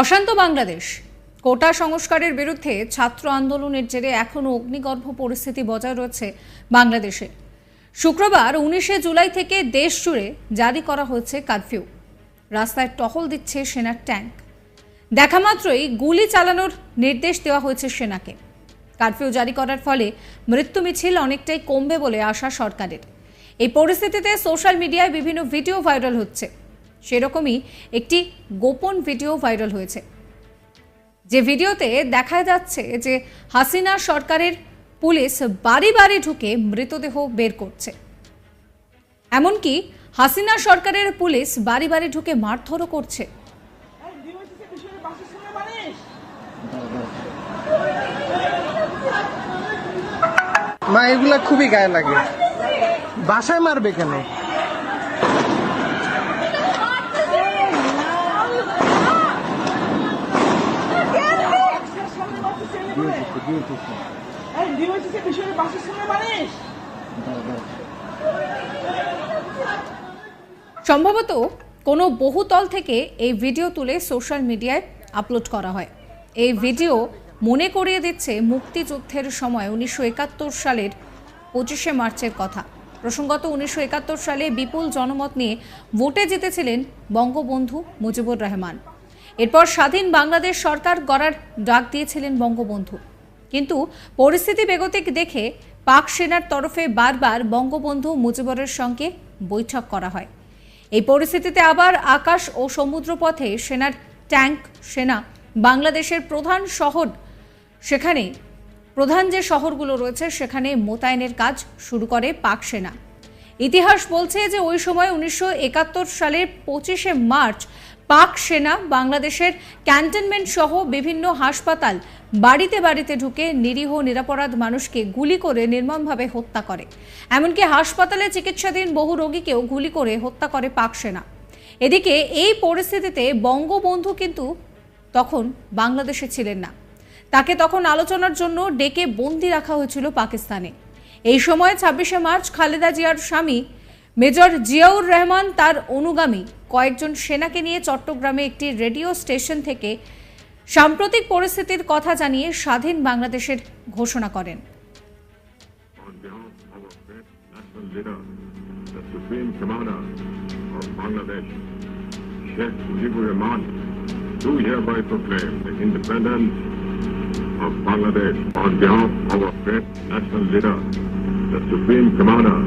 অশান্ত বাংলাদেশ। কোটা সংস্কারের বিরুদ্ধে ছাত্র আন্দোলনের জেরে এখনও অগ্নিগর্ভ পরিস্থিতি বজায় রয়েছে বাংলাদেশে। শুক্রবার উনিশে জুলাই থেকে দেশ জুড়ে জারি করা হয়েছে কারফিউ। রাস্তায় টহল দিচ্ছে সেনার ট্যাঙ্ক। দেখা মাত্রই গুলি চালানোর নির্দেশ দেওয়া হয়েছে সেনাকে। কারফিউ জারি করার ফলে মৃত্যু মিছিল অনেকটাই কমবে বলে আশা সরকারের। এই পরিস্থিতিতে সোশ্যাল মিডিয়ায় বিভিন্ন ভিডিও ভাইরাল হচ্ছে। সেরকমই একটি গোপন ভিডিও ভাইরাল হয়েছে। যে ভিডিওতে দেখা যাচ্ছে যে হাসিনা সরকারের পুলিশ বাড়ি বাড়ি ঢুকে মৃতদেহ বের করছে। এমনকি হাসিনা সরকারের পুলিশ বাড়ি বাড়ি ঢুকে মারধরও করছে। মা, এগুলা খুবই গায়ে লাগে। বাসায় মারবে কেন? সম্ভবত কোনো বহুতল থেকে এই ভিডিও তুলে সোশ্যাল মিডিয়ায় আপলোড করা হয়। এই ভিডিও মনে করিয়ে দিচ্ছে মুক্তিযুদ্ধের সময় উনিশশো একাত্তর সালের পঁচিশে মার্চের কথা। প্রসঙ্গত উনিশশো একাত্তর সালে বিপুল জনমত নিয়ে ভোটে জিতেছিলেন বঙ্গবন্ধু মুজিবুর রহমান। এরপর স্বাধীন বাংলাদেশ সরকার গড়ার ডাক দিয়েছিলেন বঙ্গবন্ধু। কিন্তু পরিস্থিতি বেগতিক দেখে পাক সেনার তরফে বারবার বঙ্গবন্ধু মুজিবরের সঙ্গে বৈঠক করা হয়। এই পরিস্থিতিতে আবার আকাশ ও সমুদ্রপথে সেনার ট্যাঙ্ক সেনা বাংলাদেশের প্রধান শহর সেখানে, প্রধান যে শহরগুলো রয়েছে সেখানে মোতায়েনের কাজ শুরু করে পাক সেনা। ইতিহাস বলছে যে ওই সময় উনিশশো একাত্তর সালের পঁচিশে মার্চ পাক সেনা বাংলাদেশের ক্যান্টনমেন্ট সহ বিভিন্ন হাসপাতাল বাড়িতে বাড়িতে ঢুকে নিরীহ নিরাপরাধ মানুষকে গুলি করে নির্মমভাবে হত্যা করে। এমনকি হাসপাতালে চিকিৎসাধীন বহু রোগীকেও গুলি করে হত্যা করে পাক সেনা। এদিকে এই পরিস্থিতিতে বঙ্গবন্ধু কিন্তু তখন বাংলাদেশে ছিলেন না। তাকে তখন আলোচনার জন্য ডেকে বন্দি রাখা হয়েছিল পাকিস্তানে। এই সময় ছাব্বিশে মার্চ খালেদা জিয়ার স্বামী মেজর জিয়াউর রহমান তার অনুগামী কয়েকজন সেনাকে নিয়ে চট্টগ্রামে একটি রেডিও স্টেশন থেকে সাম্প্রতিক পরিস্থিতির কথা জানিয়ে স্বাধীন বাংলাদেশের ঘোষণা করেন Sheikh Mujibur Rahman, do hereby proclaim the independence of Bangladesh. On behalf of our great national leader, the Supreme Commander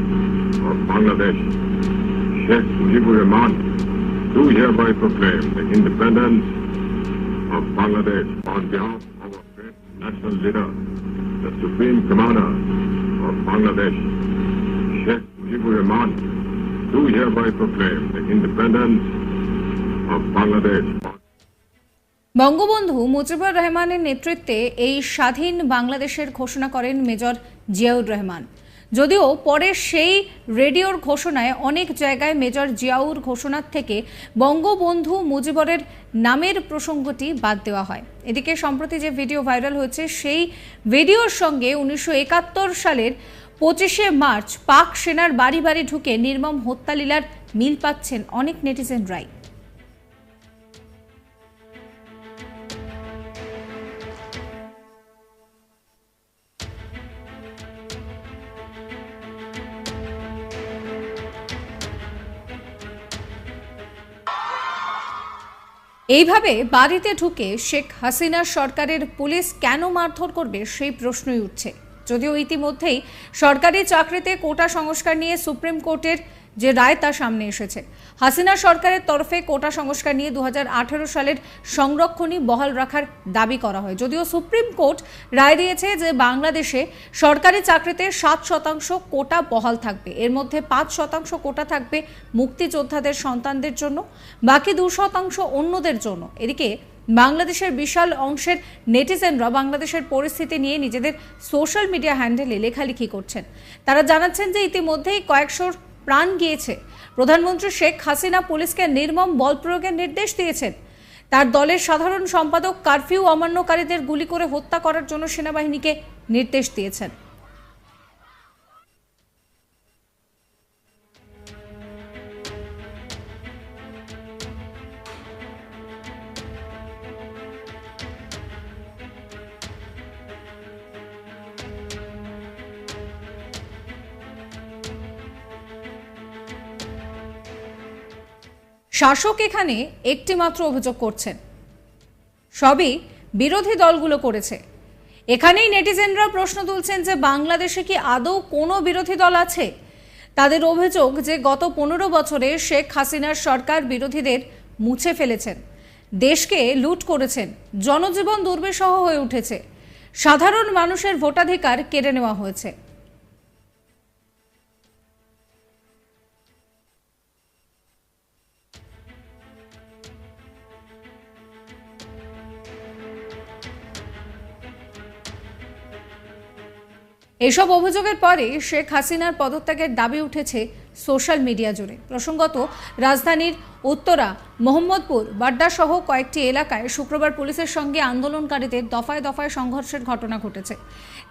of Bangladesh, Sheikh Mujibur Rahman, do hereby proclaim the independence of Bangladesh. On behalf of our great national leader, the Supreme Commander of Bangladesh, Sheikh Mujibur Rahman, do hereby proclaim the independence of Bangladesh. Bangabandhu Mujibur রহমানের নেতৃত্বে এই স্বাধীন বাংলাদেশের ঘোষণা করেন major Ziaur Rahman যদিও পরে সেই রেডিওর ঘোষণায় অনেক জায়গায় মেজর জিয়াউর ঘোষণার থেকে বঙ্গবন্ধু মুজিবরের নামের প্রসঙ্গটি বাদ দেওয়া হয়। এদিকে সম্প্রতি যে ভিডিও ভাইরাল হয়েছে, সেই ভিডিওর সঙ্গে উনিশশো একাত্তর সালের পঁচিশে মার্চ পাক সেনার বাড়ি বাড়ি ঢুকে নির্মম হত্যালীলার মিল পাচ্ছেন অনেক নেটিজেন নেটিজেনরাই। এইভাবে বাড়িতে ঢুকে শেখ হাসিনা সরকারের পুলিশ কেন মারধর করবে সেই প্রশ্নই উঠছে। যদিও ইতিমধ্যেই সরকারি চাকরিতে কোটা সংস্কার নিয়ে সুপ্রিম কোর্টের যে রায় তা সামনে এসেছে। হাসিনা সরকারের তরফে কোটা সংস্কার নিয়ে দু হাজার আঠারো সালের সংরক্ষণই বহাল রাখার দাবি করা হয়। যদিও সুপ্রিম কোর্ট রায় দিয়েছে যে বাংলাদেশে সরকারি চাকরিতে সাত শতাংশ কোটা বহাল থাকবে। এর মধ্যে পাঁচ শতাংশ কোটা থাকবে মুক্তিযোদ্ধাদের সন্তানদের জন্য, বাকি দু শতাংশ অন্যদের জন্য। এদিকে বাংলাদেশের বিশাল অংশের নেটিজেনরা বাংলাদেশের পরিস্থিতি নিয়ে নিজেদের সোশ্যাল মিডিয়া হ্যান্ডেলে লেখালেখি করছেন। তারা জানাচ্ছেন যে ইতিমধ্যেই কয়েকশোর প্রাণ গিয়েছে। প্রধানমন্ত্রী শেখ হাসিনা পুলিশকে নির্মম বল প্রয়োগের নির্দেশ দিয়েছেন। তার দলের সাধারণ সম্পাদক কারফিউ অমান্যকারীদের গুলি করে হত্যা করার জন্য সেনাবাহিনীকে নির্দেশ দিয়েছেন। শাসক এখানে একটি মাত্র অভিযোগ করছেন। সবই বিরোধী দলগুলো করেছে। এখানেই নেটিজেনরা প্রশ্ন তুলছেন যে বাংলাদেশে কি আদৌ কোনো বিরোধী দল আছে? তাদের অভিযোগ যে গত পনেরো বছরে শেখ হাসিনার সরকার বিরোধীদের মুছে ফেলেছেন। দেশকে লুট করেছেন। জনজীবন দুর্বিষহ হয়ে উঠেছে। সাধারণ মানুষের ভোটাধিকার কেড়ে নেওয়া হয়েছে। এসব অভিযোগের পরে শেখ হাসিনার পদত্যাগের দাবি উঠেছে সোশ্যাল মিডিয়া জুড়ে। প্রসঙ্গত, রাজধানীর উত্তরা, মোহাম্মদপুর বাড্ডা সহ কয়েকটি এলাকায় শুক্রবার পুলিশের সঙ্গে আন্দোলনকারীদের দফায় দফায় সংঘর্ষের ঘটনা ঘটেছে।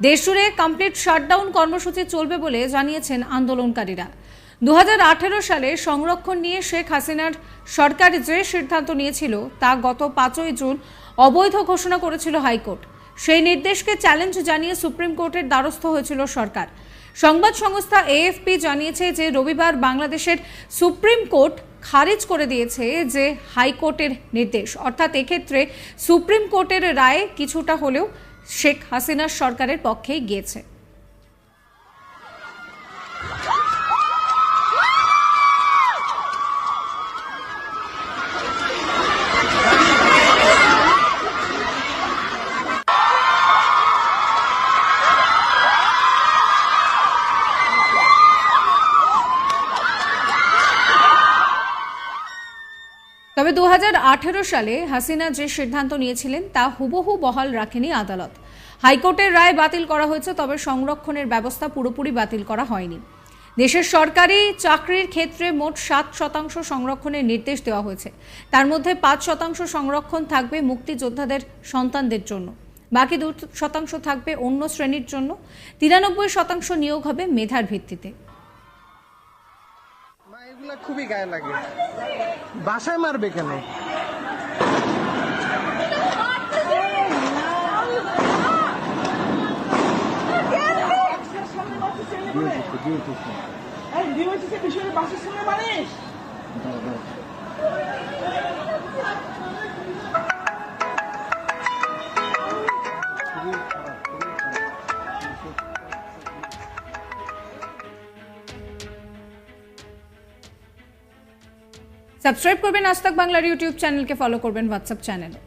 দেশজুড়ে কমপ্লিট শাটডাউন কর্মসূচি চলবে বলে জানিয়েছেন আন্দোলনকারীরা। দু হাজার আঠেরো সালে সংরক্ষণ নিয়ে শেখ হাসিনার সরকার যে সিদ্ধান্ত নিয়েছিল তা গত পাঁচই জুন অবৈধ ঘোষণা করেছিল হাইকোর্ট। সেই নির্দেশকে চ্যালেঞ্জ জানিয়ে সুপ্রিম কোর্টের দ্বারস্থ হয়েছিল সরকার। সংবাদ সংস্থা এএফপি জানিয়েছে যে রবিবার বাংলাদেশের সুপ্রিম কোর্ট খারিজ করে দিয়েছে যে হাইকোর্টের নির্দেশ। অর্থাৎ এক্ষেত্রে সুপ্রিম কোর্টের রায় কিছুটা হলেও শেখ হাসিনার সরকারের পক্ষেই গিয়েছে। তবে দু সালে হাসিনা যে সিদ্ধান্ত নিয়েছিলেন তা হুবহু বহাল রাখেনি আদালত। হাইকোর্টের রায় বাতিল করা হয়েছে, তবে সংরক্ষণের ব্যবস্থা পুরোপুরি বাতিল করা হয়নি। দেশের সরকারি চাকরির ক্ষেত্রে মোট সাত শতাংশ সংরক্ষণের নির্দেশ দেওয়া হয়েছে। তার মধ্যে পাঁচ শতাংশ সংরক্ষণ থাকবে মুক্তিযোদ্ধাদের সন্তানদের জন্য। বাকি দু শতাংশ থাকবে অন্য শ্রেণির জন্য। তিরানব্বই শতাংশ নিয়োগ হবে মেধার ভিত্তিতে। মা এগুলা খুবই গায়ে লাগে। বাসায় মারবে কেন? ছেলে বলে এই ডিওটিতে বিষয়ে বাসের সামনে মানিস সাবস্ক্রাইব করবেন আজ বাংলার ইউটিউব চ্যানেলকে ফলো করবেন হোয়াটসঅ্যাপ চ্যানেলে।